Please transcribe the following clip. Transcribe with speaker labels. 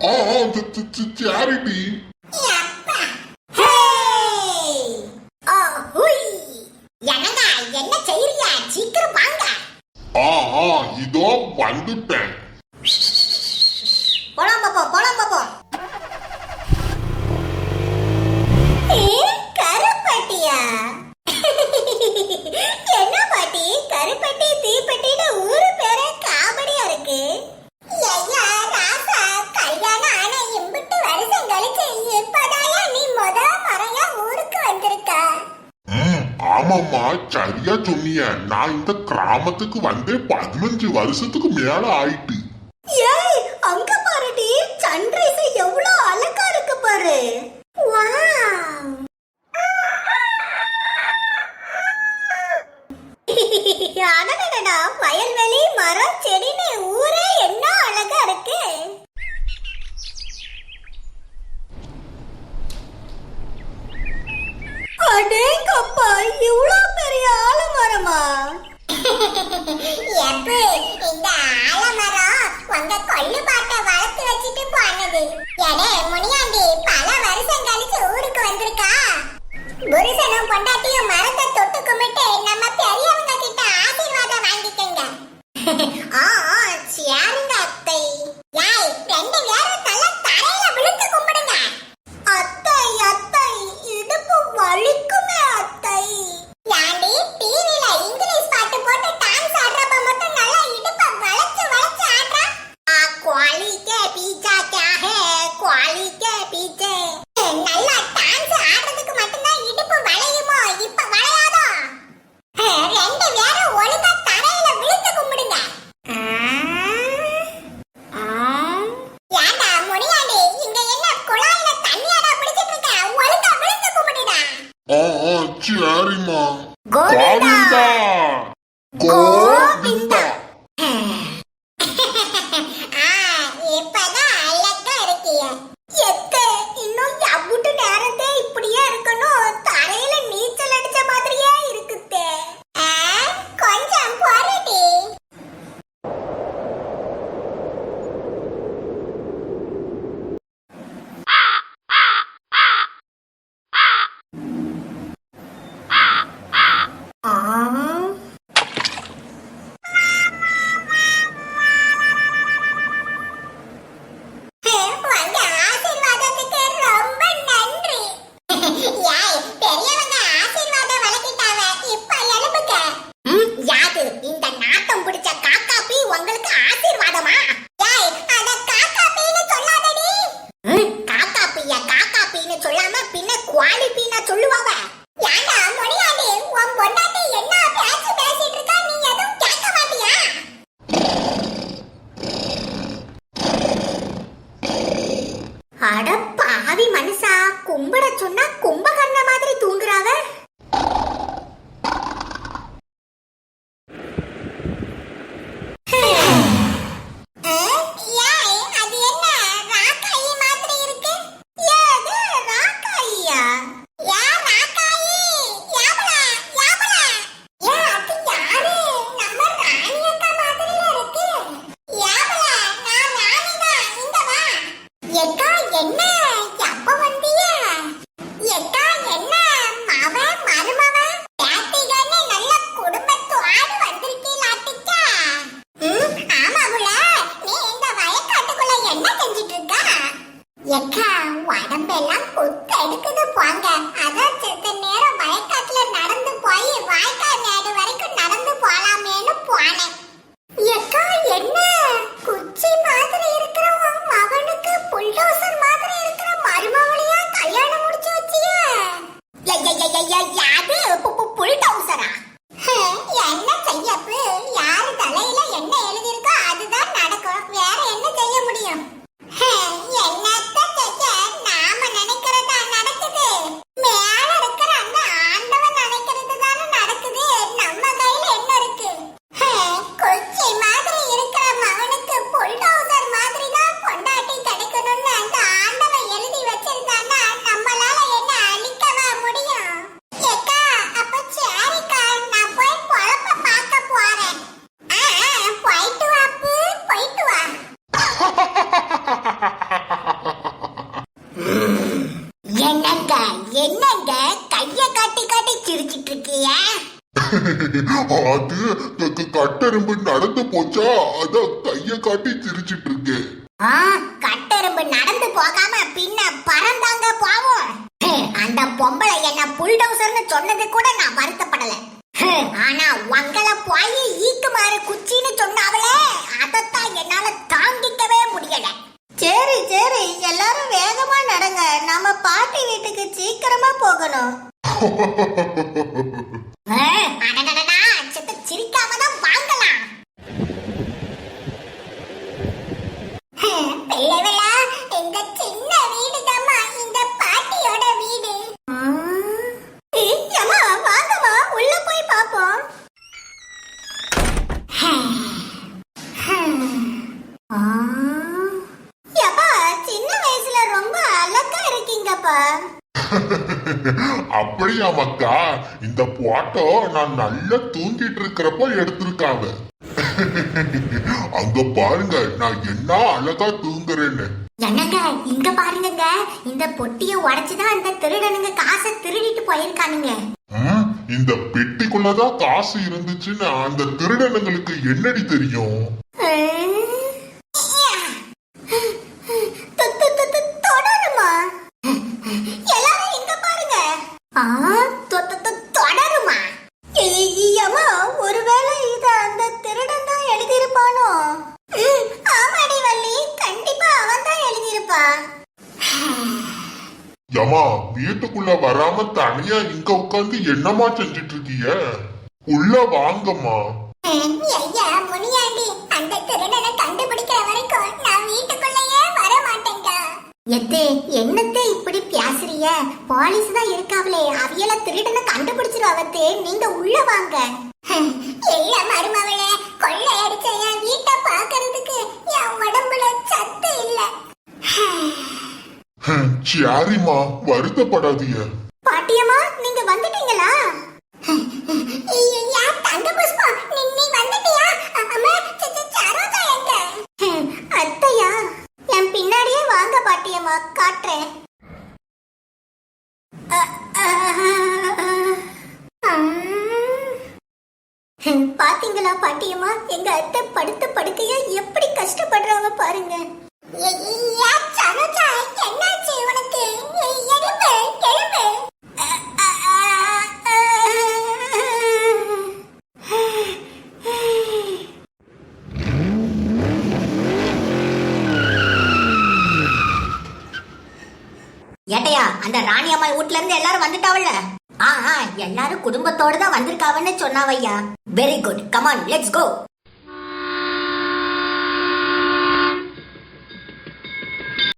Speaker 1: all
Speaker 2: to, to, to charity. என்னடா என்ன செய்யறியா சீக்கிரம் வாங்க
Speaker 1: ஆ இதோ வந்துட்டேன் ஆமாமா சரியா சொன்னிய. நான் இந்த கிராமத்துக்கு வந்து பதினஞ்சு வருஷத்துக்கு மேல ஆயிட்டு.
Speaker 2: ஏய் அங்க பாருடி. சன்ரைஸ் எவ்வளவு அழகா இருக்கு பாரு. அடடடா வயல்வெளி மரம் செடின்னு ஊரே என்ன அழகா இருக்கு. இவ்வளோ பெரிய ஆலமரமா? எப்போ இந்த ஆலமரம் உங்க கொள்ளு பாட்டை வச்சுட்டு போனது? ஏனே முனியாண்டி பல வருஷம் கழிச்சு ஊருக்கு வந்திருக்கா? புருஷனும் பொண்டாட்டியும் மரத்தை தொட்டுக்கு Wow. அது
Speaker 1: கட்டெரும்பு நடந்து போச்சா? அதான் கைய காட்டி சிரிச்சிட்டு இருக்கேன்
Speaker 2: ஆ, கட்டெரும்பு நடந்து போகாம பின்ன பறந்தாங்க பாவம். அந்த பொம்பளை என்ன புல்டோசர்னு சொன்னது கூட நான் வருத்தப்படல. ஆனா உங்கள போய் ஈக்குமாறு குச்சின்னு சொன்னாவளே அதத்தான் என்னால தாங்கிக்கவே முடியல. சரி சரி எல்லாரும் வேகமா நடங்க. நம்ம பாட்டி வீட்டுக்கு சீக்கிரமா போகணும்.
Speaker 1: அப்படியா மக்கா? இந்த போட்டோ நான் நல்லா தூங்கிட்டு இருக்கிறப்ப எடுத்திருக்காங்க அங்க பாருங்க நான் என்ன அழகா தூங்குறேன்னு.
Speaker 2: என்னங்க இங்க பாருங்கங்க. இந்த பொட்டிய உடைச்சுதான் அந்த திருடனுங்க காசை திருடிட்டு போயிருக்கானுங்க.
Speaker 1: இந்த பெட்டிக்குள்ளதான் காசு இருந்துச்சுன்னு அந்த திருடனுங்களுக்கு என்னடி தெரியும்? வராம தனியா இங்க உட்கார்ந்து என்னமா செஞ்சிட்டு இருக்கீங்க உள்ள வாங்கம்மா.
Speaker 2: ஐயா முனியாண்டி அந்த திருடனை கண்டுபிடிக்கிற வரைக்கும் நான் வீட்டுக்குள்ளேயே வர மாட்டேங்க எத்தே என்னத்தே இப்படி பேசுறிய? போலீஸ் தான் இருக்காவளே அவியல திருடனை கண்டுபிடிச்சிருவாவத்தே நீங்க உள்ள வாங்க. இல்ல மருமவளே கொள்ளை அடிச்ச என் வீட்டை பாக்குறதுக்கு என் உடம்புல சத்து இல்ல.
Speaker 1: ஹம், சரிம்மா வருத்தப்படாதீங்க.
Speaker 2: எங்க அத்தை படுத்த படுக்கையா எப்படி கஷ்டப்படுறாங்க பாருங்க. ஏட்டையா அந்த ராணி அம்மா வீட்ல இருந்து எல்லாரும் வந்துட்டாவல்ல? ஆஹா ஆ, எல்லாரும் குடும்பத்தோட தான் வந்திருக்காவன்னு சொன்னாவையா very good come on let's go